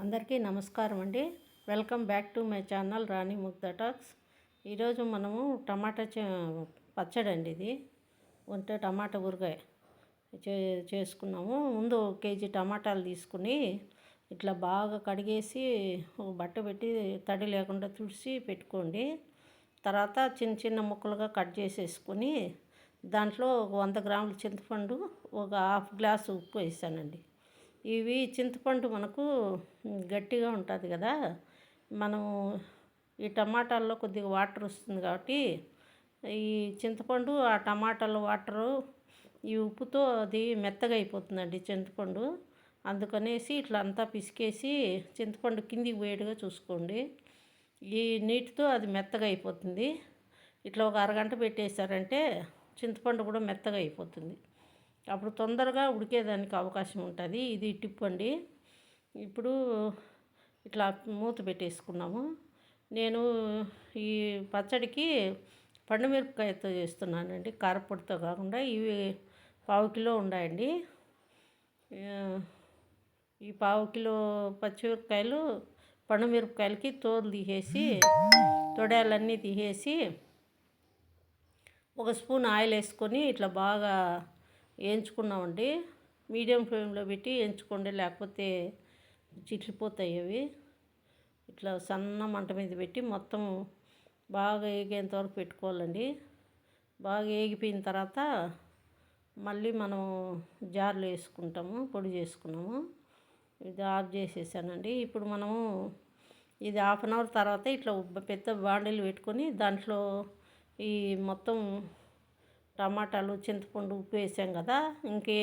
అందరికీ నమస్కారం అండి. Welcome back to my channel Rani Mugdha talks. ఈరోజు మనము టమాటా చే పచ్చడి అండి ఇది. ఉంటే టమాటా ఊరగాయ చే చేసుకున్నాము. ముందు ఒక కేజీ టమాటాలు తీసుకుని ఇట్లా బాగా కడిగేసి ఒక బట్ట పెట్టి తడి లేకుండా తుడిచి పెట్టుకోండి. తర్వాత చిన్న చిన్న ముక్కలుగా కట్ చేసేసుకొని దాంట్లో ఒక వంద గ్రాముల చింతపండు ఒక హాఫ్ గ్లాస్ ఉప్పు వేసానండి. ఇవి చింతపండు మనకు గట్టిగా ఉంటుంది కదా. మనం ఈ టమాటాల్లో కొద్దిగా వాటర్ వస్తుంది కాబట్టి ఈ చింతపండు ఆ టమాటాల వాటరు ఈ ఉప్పుతో అది మెత్తగా అయిపోతుందండి చింతపండు. అందుకనేసి ఇట్లా అంతా పిసికేసి చింతపండు కిందికి పోయేట్టుగా చూసుకోండి. ఈ నీటితో అది మెత్తగా అయిపోతుంది. ఇట్లా ఒక అరగంట పెట్టేశారంటే చింతపండు కూడా మెత్తగా అయిపోతుంది. అప్పుడు తొందరగా ఉడికేదానికి అవకాశం ఉంటుంది. ఇది టిప్ అండి ఇప్పుడు ఇట్లా మూత పెట్టేసుకున్నాము. నేను ఈ పచ్చడికి పండుమిరపకాయతో చేస్తున్నానండి. కారపొడితో కాకుండా ఇవి పావు కిలో ఉన్నాయండి ఈ పావు కిలో పచ్చిమిరపకాయలు పండుమిరపకాయలకి తోలు తీసేసి తొడాలన్నీ తీసేసి ఒక స్పూన్ ఆయిల్ వేసుకొని ఇట్లా బాగా వేయించుకున్నామండి మీడియం ఫ్లేమ్లో పెట్టి వేయించుకోండి లేకపోతే చిట్లిపోతాయి అవి. ఇట్లా సన్న మంట మీద పెట్టి మొత్తం బాగా ఏగేంత వరకు పెట్టుకోవాలండి. బాగా ఏగిపోయిన తర్వాత మళ్ళీ మనం జార్లో వేసుకుంటాము పొడి చేసుకున్నాము. ఇది ఆఫ్ చేసేసానండి. ఇప్పుడు మనము ఇది హాఫ్ అన్ అవర్ తర్వాత ఇట్లా పెద్ద బాండీలు పెట్టుకొని దాంట్లో ఈ మొత్తం టమాటాలు చింతపండు ఉప్పు వేసాం కదా ఇంకే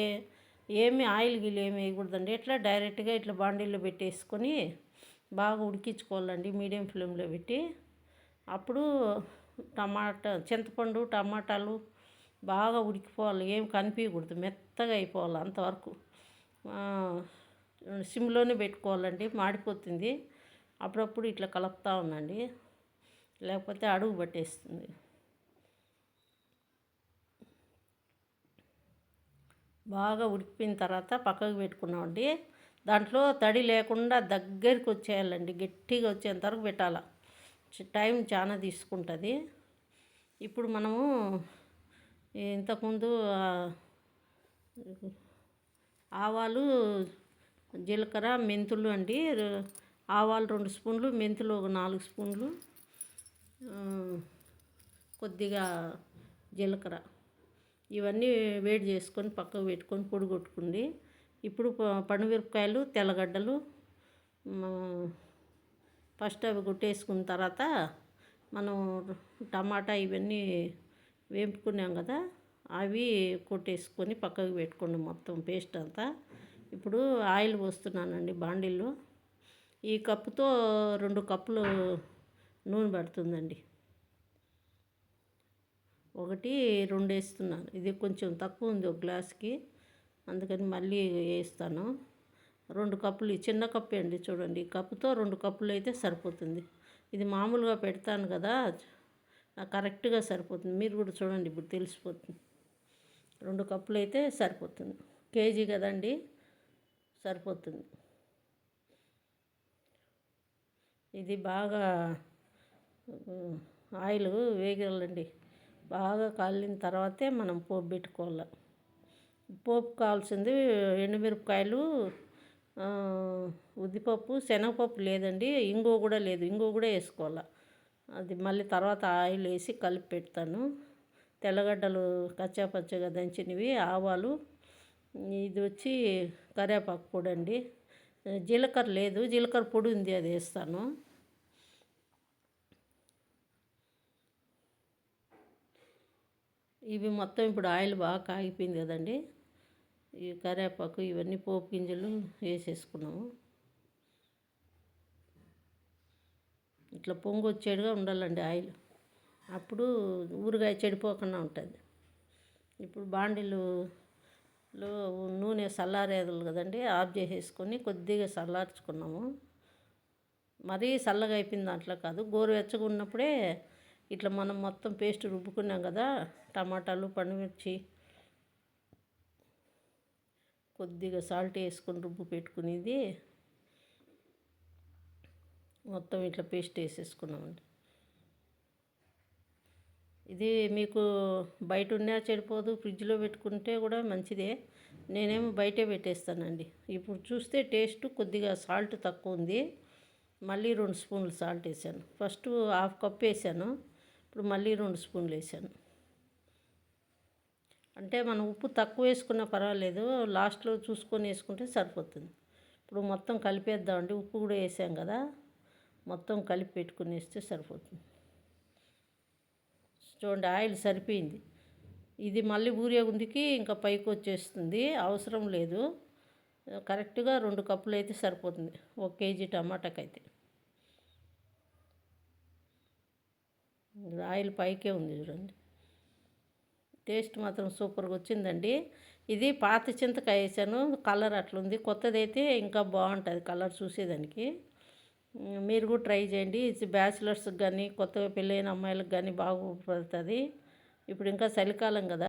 ఏమి ఆయిల్ గిల్ ఏమి వేయకూడదండి. ఇట్లా డైరెక్ట్గా ఇట్లా బాండీలో పెట్టేసుకొని బాగా ఉడికించుకోవాలండి మీడియం ఫ్లేమ్లో పెట్టి. అప్పుడు టమాటా చింతపండు టమాటాలు బాగా ఉడికిపోవాలి ఏం కనిపించకూడదు మెత్తగా అయిపోవాలి అంతవరకు. సిమ్లోనే పెట్టుకోవాలండి మాడిపోతుంది. అప్పుడప్పుడు ఇట్లా కలుపుతూ ఉందండి లేకపోతే అడుగు పట్టేస్తుంది. బాగా ఉడికిపోయిన తర్వాత పక్కకు పెట్టుకున్నామండి. దాంట్లో తడి లేకుండా దగ్గరికి వచ్చేయాలండి. గట్టిగా వచ్చేంత వరకు పెట్టాల. టైం చాలా తీసుకుంటుంది. ఇప్పుడు మనము ఇంతకుముందు ఆవాలు జీలకర్ర మెంతులు అండి. ఆవాలు రెండు స్పూన్లు మెంతులు ఒక నాలుగు స్పూన్లు కొద్దిగా జీలకర్ర. ఇవన్నీ వేడి చేసుకొని పక్కకు పెట్టుకొని పొడి కొట్టుకుంది. ఇప్పుడు పండుమిరపకాయలు తెల్లగడ్డలు ఫస్ట్ అవి కొట్టేసుకున్న తర్వాత మనం టమాటా ఇవన్నీ వేపుకున్నాం కదా అవి కొట్టేసుకొని పక్కకు పెట్టుకోండి మొత్తం పేస్ట్ అంతా. ఇప్పుడు ఆయిల్ పోస్తున్నానండి బాండిల్లో. ఈ కప్పుతో రెండు కప్పులు నూనె పడుతుందండి. ఒకటి రెండు వేస్తున్నాను ఇది కొంచెం తక్కువ ఉంది ఒక గ్లాస్కి. అందుకని మళ్ళీ వేస్తాను. రెండు కప్పులు చిన్న కప్పు అండి చూడండి. ఈ కప్పుతో రెండు కప్పులు అయితే సరిపోతుంది. ఇది మామూలుగా పెడతాను కదా కరెక్ట్గా సరిపోతుంది. మీరు కూడా చూడండి ఇప్పుడు తెలిసిపోతుంది. రెండు కప్పులు అయితే సరిపోతుంది. కేజీ కదండి సరిపోతుంది. ఇది బాగా ఆయిల్ వేగాలండి. బాగా కాలిన తర్వాతే మనం పోపు పెట్టుకోవాలి. పోపు కావాల్సింది ఎండుమిరపకాయలు ఉద్దిపప్పు శనగపప్పు లేదండి ఇంగువ కూడా లేదు. ఇంగువ కూడా వేసుకోవాలి. అది మళ్ళీ తర్వాత ఆయిల్ వేసి కలిపి పెడతాను. తెల్లగడ్డలు కచ్చాపచ్చగా దంచినవి ఆవాలు ఇది వచ్చి కరివేపాకు పొడి అండి. జీలకర్ర లేదు జీలకర్ర పొడి ఉంది అది వేస్తాను. ఇవి మొత్తం ఇప్పుడు ఆయిల్ బాగా కాగిపోయింది కదండి. ఈ కరివేపాకు ఇవన్నీ పోపు గింజలు వేసేసుకున్నాము. ఇట్లా పొంగు వచ్చేడుగా ఉండాలండి ఆయిల్. అప్పుడు ఊరగాయ చెడిపోకుండా ఉంటుంది. ఇప్పుడు బాండీలు నూనె చల్లారేదలు కదండి ఆఫ్ చేసేసుకొని కొద్దిగా చల్లార్చుకున్నాము మరీ చల్లగా అయిపోయింది దాంట్లో కాదు గోరువెచ్చగా ఉన్నప్పుడే ఇట్లా మనం మొత్తం పేస్ట్ రుబ్బుకున్నాం కదా టమాటాలు పండుమిర్చి కొద్దిగా సాల్ట్ వేసుకొని రుబ్బు పెట్టుకునేది. మొత్తం ఇట్లా పేస్ట్ వేసేసుకున్నామండి. ఇది మీకు బయట ఉన్నా చెడిపోదు ఫ్రిడ్జ్లో పెట్టుకుంటే కూడా మంచిదే. నేనేమో బయటే పెట్టేస్తానండి. ఇప్పుడు చూస్తే టేస్ట్ కొద్దిగా సాల్ట్ తక్కువ ఉంది. మళ్ళీ రెండు స్పూన్లు సాల్ట్ వేసాను. ఫస్ట్ హాఫ్ కప్ వేసాను. ఇప్పుడు మళ్ళీ రెండు స్పూన్లు వేసాను. అంటే మనం ఉప్పు తక్కువ వేసుకున్నా పర్వాలేదు లాస్ట్లో చూసుకొని వేసుకుంటే సరిపోతుంది. ఇప్పుడు మొత్తం కలిపేద్దామండి ఉప్పు కూడా వేసాం కదా మొత్తం కలిపి పెట్టుకుని వేస్తే సరిపోతుంది. చూడండి ఆయిల్ సరిపోయింది. ఇది మళ్ళీ ఊరేగుందికి ఇంకా పైకి వచ్చేస్తుంది అవసరం లేదు. కరెక్ట్గా రెండు కప్పులు అయితే సరిపోతుంది ఒక కేజీ టమాటాకైతే. ఆయిల్ పైకే ఉంది చూడండి. టేస్ట్ మాత్రం సూపర్గా వచ్చిందండి. ఇది పాత చింతకాయ వేసాను కలర్ అట్లుంది. కొత్తదైతే ఇంకా బాగుంటుంది కలర్ చూసేదానికి. మీరు కూడా ట్రై చేయండి. ఇది బ్యాచిలర్స్కి కానీ కొత్తగా పెళ్ళైన అమ్మాయిలకు కానీ బాగుపడుతుంది. ఇప్పుడు ఇంకా చలికాలం కదా.